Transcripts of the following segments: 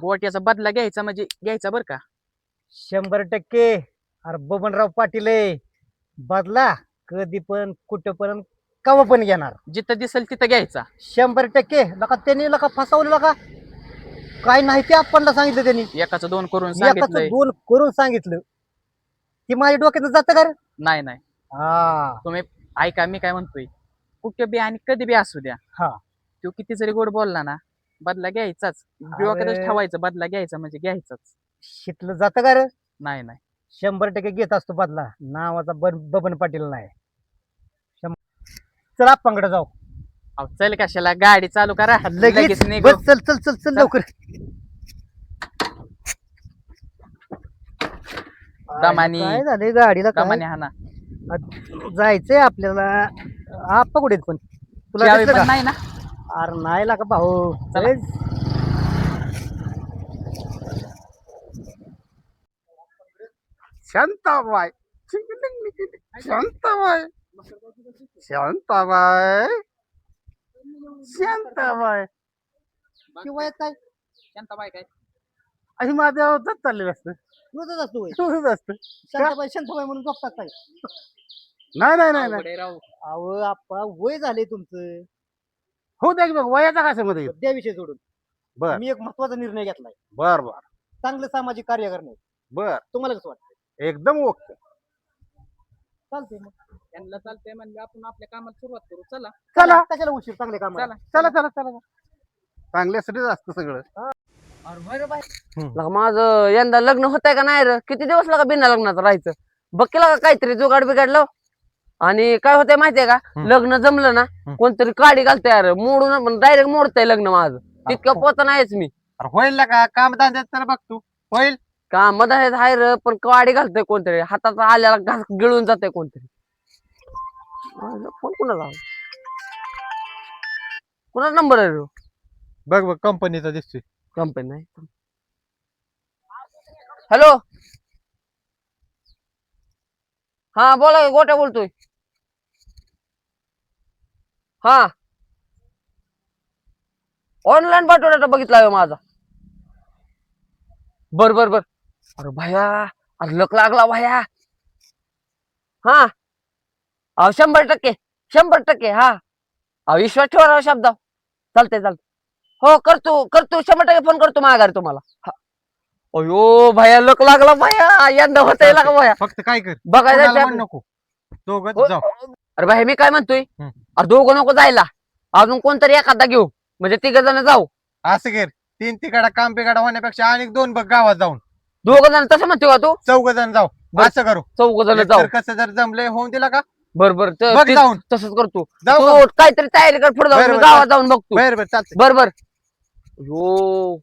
गोट्याचा बदला घ्यायचा म्हणजे घ्यायचा बर का? शंभर टक्के. अरे बबनराव पाटील आहे. बदला कधी पण कुठं पण कवा पण घेणार. जिथं दिसेल तिथं घ्यायचा. शंभर टक्के. लका त्यांनी लका फसवलं लका काय नाही ते आपणला सांगितलं त्यांनी. एकाचं दोन करून एकाचं सांगितलंय दोन करून सांगितलं. की माझ्या डोक्यात जातं का रे? नाही नाही. हा. तुम्ही ऐका मी काय म्हणतोय. कुठे बी आणि कधी बी असू द्या. हा. तो किती जरी गोड बोलला ना बदला घ्यायचाच. डोक्यातच अरे. ठेवायचं बदला घ्यायचा म्हणजे घ्यायचाच. शिकलं जातं का रे? नाही नाही. शंभर टक्के घेत असतो बदला. नावाचा बन बबन पाटील नाही. शंभर- चल आपणकडे जाऊ. अहो, चल कशाला गाडी चालू करा. लगेच. निघू. बस चल चल चल चल लवकर. दमानी. काय झालंय गाडीला काय? दमाने हाना जायचंय आपल्याला. आपा कुठे आहेत पण तुला चावी दिसलं पण का? नाही ना. अरे नाही लागा भाऊ. चला. लय- शांताबाई. शांताबाई. शांताबाई. शांताबाई. की वयात काय? शांताबाई काय? आणि माझ्या होतच चाललेलं असतं. रोजच असतो वय. एवढंच असतं. शांताबाई शांताबाई म्हणून झोपतात काय? नाही नाही नाही नाही. अहो आप्पा वय झाले तुमचं. हो द्या की बघ वयाचा कसं मध्ये? त्या विषय सोडून बर. मी एक महत्त्वाचा निर्णय घेतलाय. बर बर. चांगलं सामाजिक कार्य करणे बर. तुम्हाला कसं वाटतं एकदम ओके. चालतंय मग. त्यांना चालतंय म्हणजे आपण आपल्या कामाला सुरुवात करू. चला. चला. कशाला उशीर? चांगले काम चला. चला चला चला. चांगल्यासाठीच असतं सगळं. लगा माझं यंदा लग्न होतंय का नाही रे? किती दिवस लगा बिना लग्नाचं राहायचं? बघ केला का काहीतरी जुगाड बिगाडलं आणि काय होतंय माहितीये का. लग्न जमलं ना. कोणतरी काडी घालतंय यार मोडून डायरेक्ट मोडतंय लग्न माझं. तितकं पोत नाहीच मी. अरे होईल ना का? काम धंद्यात तर बघ तू. होईल. का मधात आहे र पण काडी घालतंय कोणतरी. हाताचा आल्याला घास गिळून जातंय कोणतरी. फोन कुणाला कुणाचा नंबर आहे बघ बघ कंपनीचा दिसतोय. कंपनी नाही. हॅलो? हा बोला गोट्या बोलतोय. हा. ऑनलाईन पाठवण्याचा बघितला माझा. बर बर बर. अरे भया अरे लक लागला भया. हा. अहो शंभर टक्के शंभर टक्के हा. अहो विश्वास ठेवा राव शब्द. चालतंय चालतंय. हो करतो करतो शंभर टक्के फोन करतो माघार तुम्हाला. अयो भया लक लागला भया. यंदा होत का भया. फक्त काय कर. बघायला. नको. दोघं हो. जाऊ. अरे भाई मी काय म्हणतोय? हम्म. अरे दोघं नको जायला. अजून कोणतरी एखादा घेऊ. म्हणजे तिघ जण जाऊ. असं कर तीन तिकडा काम बिगाडा होण्यापेक्षा आणि दोन बघ गावात जाऊन. दोघ जण तसं म्हणतोय का तू? चौघ जण जाऊ. बरं. असं करू. चौघ जण एकतर जाऊ. कसं जर जमले होऊन दिला का? बर बर. त- बघ ते- जाऊन. तसंच करतो. जाऊ का? तू काहीतरी तयारी कर पुढे बरं, जाऊन बरं, गावात जाऊन बघतो. बर बर चालतंय. बर बर. यो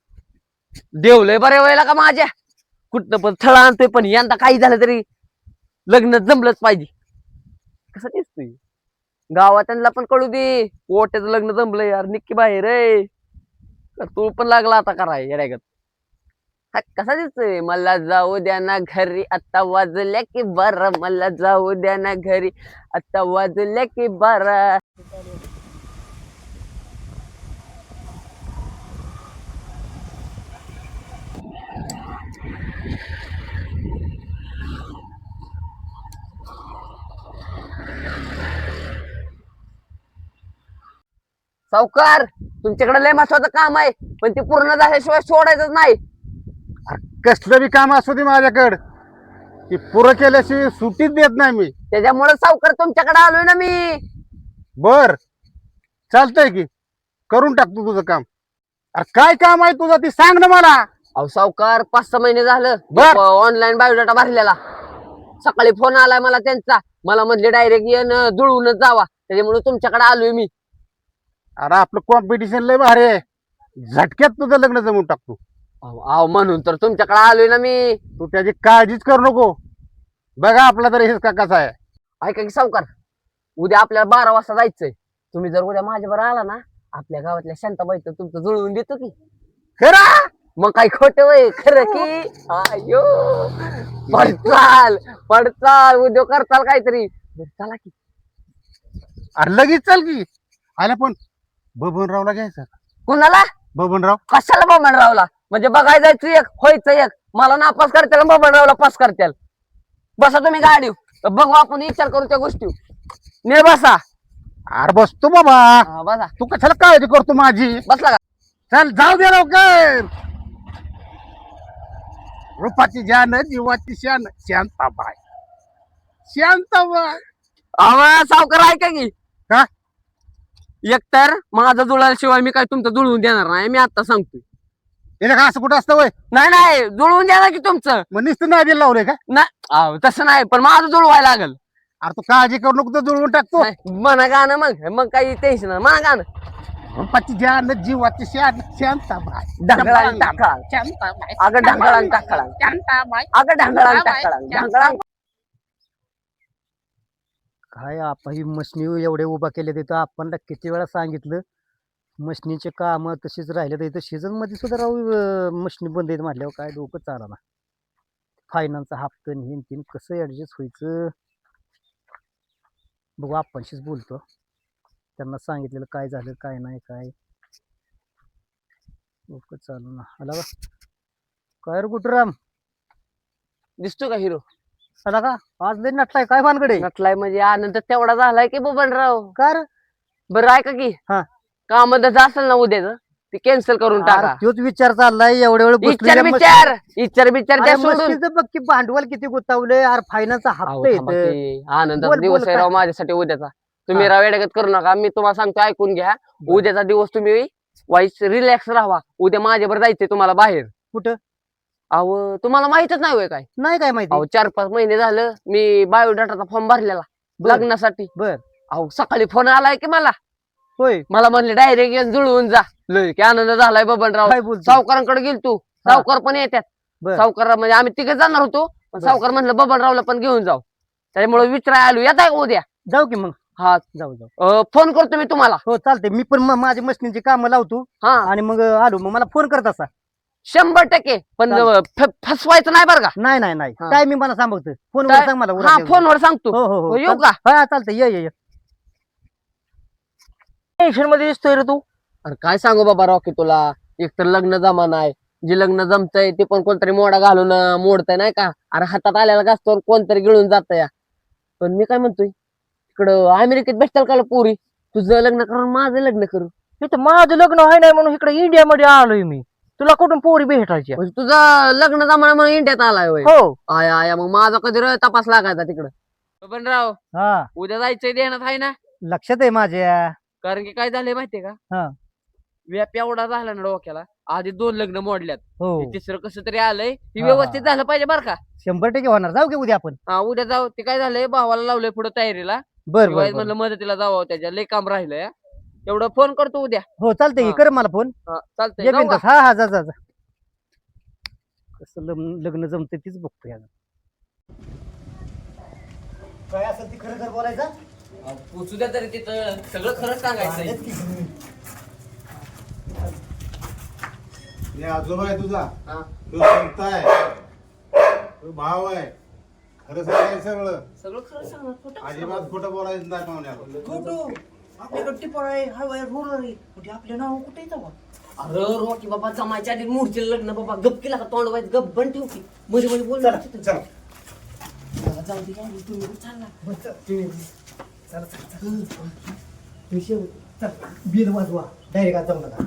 देवलंय बऱ्या वेळेला का माझ्या? कुठं पण थळा आणतोय पण यंदा काही झालं तरी लग्न जमलंच पाहिजे. कसं दिसतोय? गावात त्यांना पण कळू दे. ओट्याचं लग्न जमलं यार. निक्की बाहेर रे तू पण लागला आता कराय येड्यागत हा कसा दिसतोय? मला जाऊ द्या ना घरी. आता वाजल्या की बरं. मला जाऊ द्या ना घरी. आता वाजल्या की बरं. सावकार तुमच्याकडे लय महत्वाचं काम आहे पण ते पूर्ण झाल्याशिवाय सोडायचंच नाही. कसलं बी काम असू दे माझ्याकडं. की पुरं केल्याशिवाय सुट्टीच देत नाही मी. त्याच्यामुळे सावकार तुमच्याकडे आलोय ना मी. बर चालतंय की. करून टाकतो तुझं काम. अरे काय काम आहे तुझं ती सांग ना मला. अहो सावकार पाच सहा महिने झालं. बर. ऑनलाईन बायोडाटा भरलेला. सकाळी फोन आलाय मला त्यांचा. मला म्हणले डायरेक्ट येण जुळवूनच जावा. त्याच्यामुळे तुमच्याकडे आलोय मी. अरे आपलं कॉम्पिटिशन लय भारी आहे. झटक्यात तुझं लग्न जमून टाकतो अहो अहो, म्हणून तर तुमच्याकडे आलोय ना मी. तू त्याची काळजीच करू नको. बघा आपला तर हेच का कसा आहे. ऐका की सावकार उद्या आपल्याला बारा वाजता जायचंय. तुम्ही जर उद्या माझ्या बरोबर आला ना आपल्या गावातल्या शांताबाईचं तुमचं जुळवून देतो की. खरं? मग काय खोट वय खरं की? अयो पडचाल पडचाल उद्योग करताल काहीतरी. बरं, चला की. अरे लगेच चल की. आला पण बबनरावला घ्यायचा कुणाला? बबनराव? कशाला बाबा रावला म्हणजे बघायला जायचं एक व्हायचं एक. मला नापास करताल बबनरावला पास करताल. बसा तुम्ही गाडी. बघू आपण विचार करू त्या गोष्टी ने बसा. अरे बसतो बाबा. हा, बसा. तू कशाला काळजी करतो माझी? बसला का? चल जाऊ दे लवकर. रूपाची जान जीवाची शान शांताबाई. शांताबाई. अहो सावकार ऐका की. का? एकतर माझं जुळल्याशिवाय मी काय तुमचं जुळवून देणार नाही मी आता सांगतोय. तिला का असं कुठं असतं वय? नाही नाही जुळवून देणार की तुमचं. मग नुसतं नादी लावलंय का? नाही अहो, तसं नाही पण माझं जुळवायला लागल. अरे तू काळजी करू नको तर जुळवून टाकतो नाही, म्हणा गाणं मग मग काही टेन्शन नाही म्हणा गाणं. जीवाची शान शांताबाई अगं टाकळांग शांताबाई अगं काय आपण ही मशनी एवढे उभा केले तिथं आपण किती वेळा सांगितलं? मशनीचे काम तशीच राहिले तर इथं. सीझनमध्ये सुद्धा राहू मशनी बंद आहेत म्हटल्यावर काय डोकं चाला ना फायनान्सचा हप्ता हिन तीन कसं ऍडजस्ट व्हायचं? बघू आपणशीच बोलतो. त्यांना सांगितलेलं काय झालं काय नाही काय? डोकं चालू ना आला काय रे राम दिसतो का हिरो? आला का? आज लय नटलाय काय भानगडे? नटलाय म्हणजे आनंद तेवढा झालाय की बबनराव. कर. बरं ऐका की. हा. काम असेल ना उद्याच ते कॅन्सल करून टाका. तोच विचार चाललाय एवढ्या वेळ इच्छार बिचार इच्छार बिचार त्या सोडून. मशीनचं बघ की भांडवल किती गुंतवलंय अरे फायनान्सचा अहो, हप्ता थांबा येत की. आनंदाचा बोल, दिवस बोल, आहे? राव माझ्यासाठी उद्याचा. तुम्ही. राव वेडगत करू नका. मी तुम्हाला सांगतो ऐकून घ्या. उद्याचा दिवस तुम्ही वाईस रिलॅक्स राहा उद्या माझ्यावर जायचंय तुम्हाला बाहेर. कुठं? अहो तुम्हाला माहितच नाही होय काय? नाही काय माहिती? अहो चार पाच महिने झालं मी बायोडाटाचा फॉर्म भरलेला बर. लग्नासाठी. बर. अहो सकाळी फोन आलाय की मला. होय. मला म्हणले डायरेक्ट येऊन जुळवून जा. लय. की आनंद झालाय बबनराव. काय बोलतो सावकारांकडे गेल तू हा. सावकार पण येतात बर. सावकार म्हणजे आम्ही तिघे जाणार होतो. पण बर. सावकार म्हणलं बबनरावला पण घेऊन जाऊ. त्याच्यामुळे विचाराय आलो येत आहे उद्या? जाऊ की मग. हा. जाऊ जाऊ. अं, फोन करतो मी तुम्हाला. हो चालते मी पण म- माझी मशीनची कामं लावतो. हा. आणि मग आलो. मग मला फोन करत असा. शंभर टक्के. पण फ- फसवायचं नाही बरं का? नाही नाही नाही. हा. काय मी मला सांगतो फोन काय? सांग मला हा. फोनवर सांगतो हो हो हो, हो येऊ का? हा चालतंय. ये ये. टेन्शनमध्ये दिसतोय रे तू. अरे काय सांगू बाबा रॉकी तुला? एकतर लग्न जमा नाही. जे लग्न जमतंय ते पण कोणतरी मोडा घालून अं, मोडतंय नाही का? अरे हातात आलेला गास्तोर कोणतरी गिळून जात या पण मी काय म्हणतोय? इकडं अमेरिकेत भेटताल का पोरी? तुझं लग्न करून माझं लग्न करू इथं माझं लग्न आहे नाही म्हणून इकडे इंडियामध्ये आलोय मी. तुला कुठून पोरी भेटायची? म्हणजे तुझं लग्न जमा म्हणून इंडियात आलाय होय. हो. आया आया मग माझा कधी रे तपास लागायचा तिकडं? बबनराव हा. उद्या जायचंय देण्यात आहे ना? लक्षात आहे माझ्या. कारण की काय झालंय माहितीये हा. का व्याप एवढा झाला ना डोक्याला आधी दोन लग्न मोडल्यात. हो. हे तिसरं कसं तरी आलंय हे हा, व्यवस्थित. झालं पाहिजे बरं का? शंभर टक्के होणार. जाऊ की उद्या आपण. हा उद्या जाऊ. ते काय झालंय भावाला लावलंय पुढे तयारीला. बर शिवाय बर, म्हणलं मदतीला जावं त्याच्या लय काम राहिलंय हा. एवढं फोन करतो उद्या. हो चालतंय की, हा. कर मला फोन. हा, चालतंय. ये जाऊ का? बिनधास्त. हा हा जा जा जा. कसं लग्न लग्न जमतं तीच बघतो याला काय असेल ती खरं खरं बोलायचं? अहो, पोचू द्या तरी तिथं. सगळं खरं सांगायचं हे आजोबा आहे तुझा. हा. तो संत आहे. तो भाव आहे. खरं सांगायचं सगळं. सगळं खरं सांगा. खोटं अजिबात खोटं बोलायचं नाही पाहुण्याला. फोटो आपल्याकडे टिपर आहे हायवे रोलर. आहे कुठे आपले नाव कुठे येतं अरे रोकी बाबा जमायच्या आधी मूर्ती लग्न बाबा गप केला का तोंड वाईट गप बन ठेव की. मध्ये मध्ये बोल चला चला. जाऊ दे काय, तुम्ही चालला बिल वाजवा. डायरेक्ट आज जाऊ नका.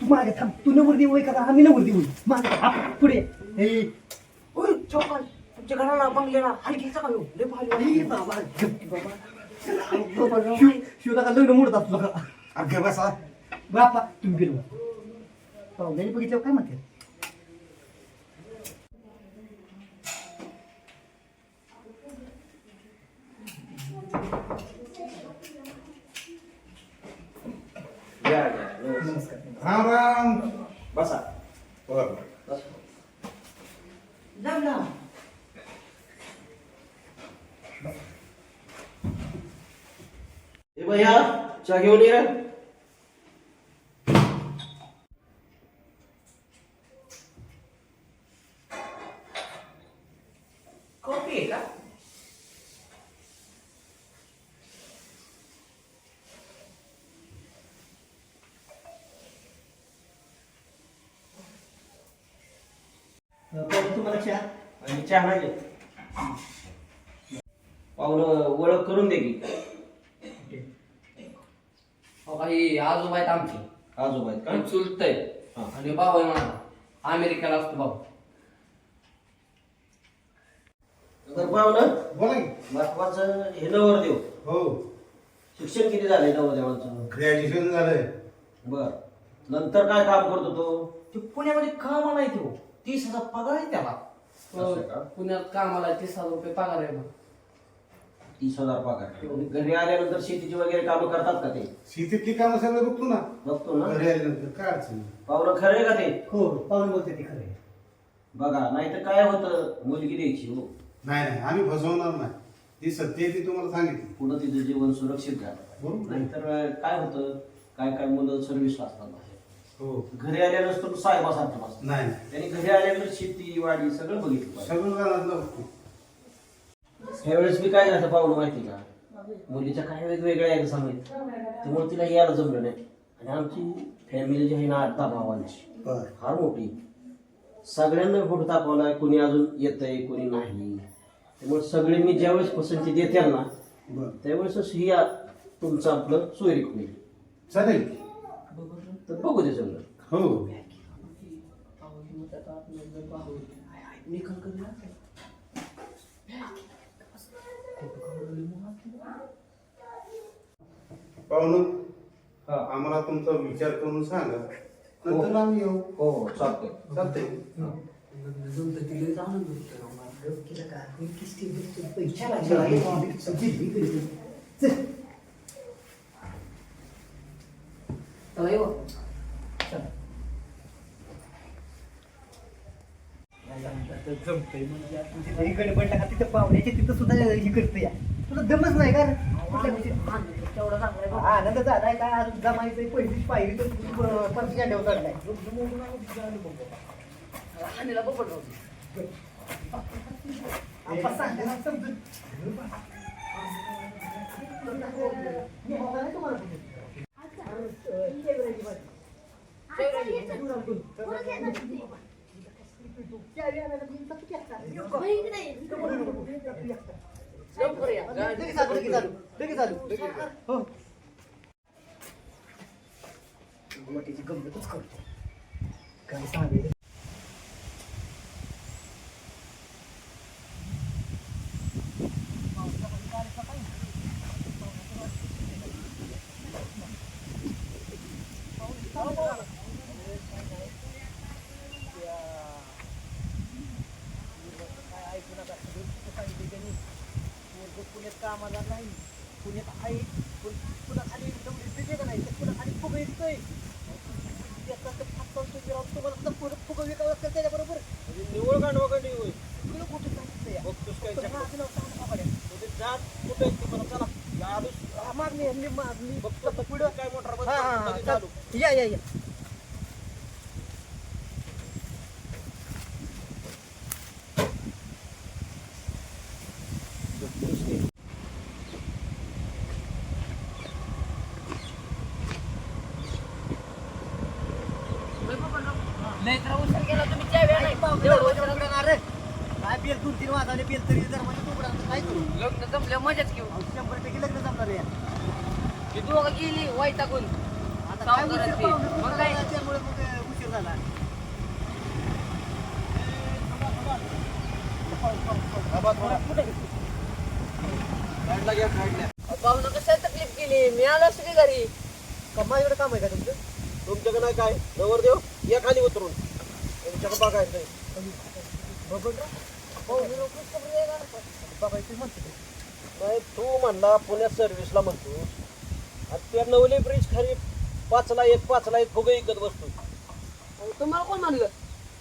तू मागे थांब तू नवर देऊ का आम्ही नवर देऊ मागे पुढे. हे ओय चौकाल तुमच्या घराला बंगल्याला हलकीचा का ह्यो? लय भारी वाटतं. हे बाबा गप्प बाबा. शिव शिवला का लग्न मोडतात तुला अगे बसा. बापा तुम्ही बिल पाहुण्याने बघितल्यावर काय म्हणते? राम राम. चहा घेऊन ये कॉफी आहे का पण तुम्हाला चहा आणि चहा नाही पाहुलं ओळख करून दे की हो काही आजोबा आहेत आमची. आजोबा आहेत आणि का चुलत आहे हा. आणि भाऊ आहे माझा अमेरिकेला असतो भाऊ तर पाहुणं बोला की. महत्वाचं हे नवरदेव. हो. शिक्षण किती झालंय नवरदेवाचं? ग्रॅज्युएशन झालंय. बर. नंतर काय काम करतो तो? ते पुण्यामध्ये कामाला आहे तो तीस हजार पगार आहे त्याला. असं का? पुण्यात कामाला तीस हजार रुपये पगार आहे मग तीस हजार पगार घरी आल्यानंतर शेतीची वगैरे कामं करतात का ते? शेतीतली कामं सगळं बघतो ना. बघतो ना. घरी आल्यानंतर काय अडचण नाही. पाहुणं खरं आहे का ते? हो पाहुणे बोलते ते खरं बघा नाही तर काय होतं? मुलगी द्यायची हो. नाही नाही आम्ही फसवणार नाही. ती सत्य आहे ती तुम्हाला सांगितली. पुढं तिचं जीवन सुरक्षित झालं बरोबर. नाहीतर काय होतं? काय काय मुलं सर्व्हिसला असतात बाहेर. हो. घरी आल्यानंतर तो साहेबासारखं नाही नाही. त्यांनी घरी आल्यानंतर शेती वाडी सगळं बघितलं पाहिजे. सगळं घरातलं बघतो. ह्यावेळेस मी काय झालं पाहुणं माहिती का? मुलीच्या काही वेगवेगळ्या आहेत सांगित त्यामुळे तिला यायला जमलं नाही. आणि आमची फॅमिली जी आहे ना आठ भावांची बर. फार मोठी. सगळ्यांना फोटो दाखवलाय कोणी अजून येतंय कोणी नाही. त्यामुळे सगळे मी ज्यावेळेस पसंती देते ना बर. त्यावेळेसच ही आ- तुमचं आपलं सोयरीक होईल. चालेल. तर बघू दे समजा हो. पाहुणं हा. आम्हाला तुमचा विचार करून सांगा. नंतर आम्ही येऊ. हो हो चालतंय. चालतंय. चला येऊ. इकडे पडला का तिथं पाहुण्याची तिथं सुद्धा हे करते या तुला दमच नाही का रे? कुठल्या गोष्टी? हा, आनंद झालाय का? अजून जमायचंय पहिलीच पायरी तर परत गाड्यावर चढलाय. समजून. लगेच आलो, हो. गंमतच करतो. काय सांगेल पुण्यात कामाला नाही पुण्यात आहे पण पुन्हा खाली दमडी दिली का नाही तर पुन्हा खाली फुग येतोय त्याचा तर फास चालतोय की राव, तुम्हाला सुद्धा पुढं फुग लागतं त्याच्याबरोबर निवड गांडवाकडे होईल तुला कुठं सांगितलं या? बघतोस काय रे. जात कुठे मला चला. या आलोच. हा, माग मी मी माग मी बघतो काय बेल? दोन तीन वाजले बेल तरी जर म्हणजे तू काय करू? लग्न जमल्या मजाच घेऊ. अहो, शंभर टक्के लग्न जमणार आहे. ती दोघं गेली वैतागून. आता काय उशीर सावकाराची. पाहुणे मग काय? त्यामुळे मग अं, उशीर झाला. भाऊनं कसं तकलीफ केली? मी आलो असतो की घरी. माझ्याकडे काम आहे का तुमचं? तुमच्याकडे काय? नवरदेव या खाली उतरून बघायचं म्हणते. नाही तू म्हणला पुण्यात सर्व्हिसला म्हणतो आणि त्या नवली ब्रिज खाली पाचला एक पाचला एक फुगे विकत बसतो तुम्हाला कोण म्हणलं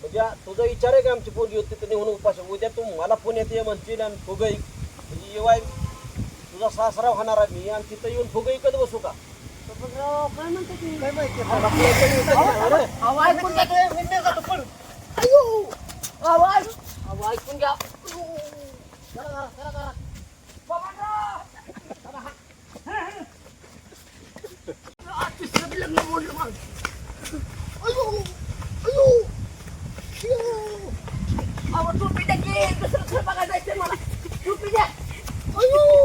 म्हणजे तुझा विचार आहे का आमची पोरगी होती तिथे निघून उपास उद्या तू मला पुण्यात ये म्हणशील आणि फुगे. म्हणजे येवाय तुझा सासरा होणार आहे मी आणि तिथं येऊन फुगे विकत बसू का काय म्हणते तुम्ही काय माहिती Awal. Awal pun gak. Tara, tara, tara. Pamanda! Tara. Artis na bilang mo naman. Ayo! Ayo! Ayo! Awal tupi na gin! Basta sa mga dahil sa mga tupi na! Ayo!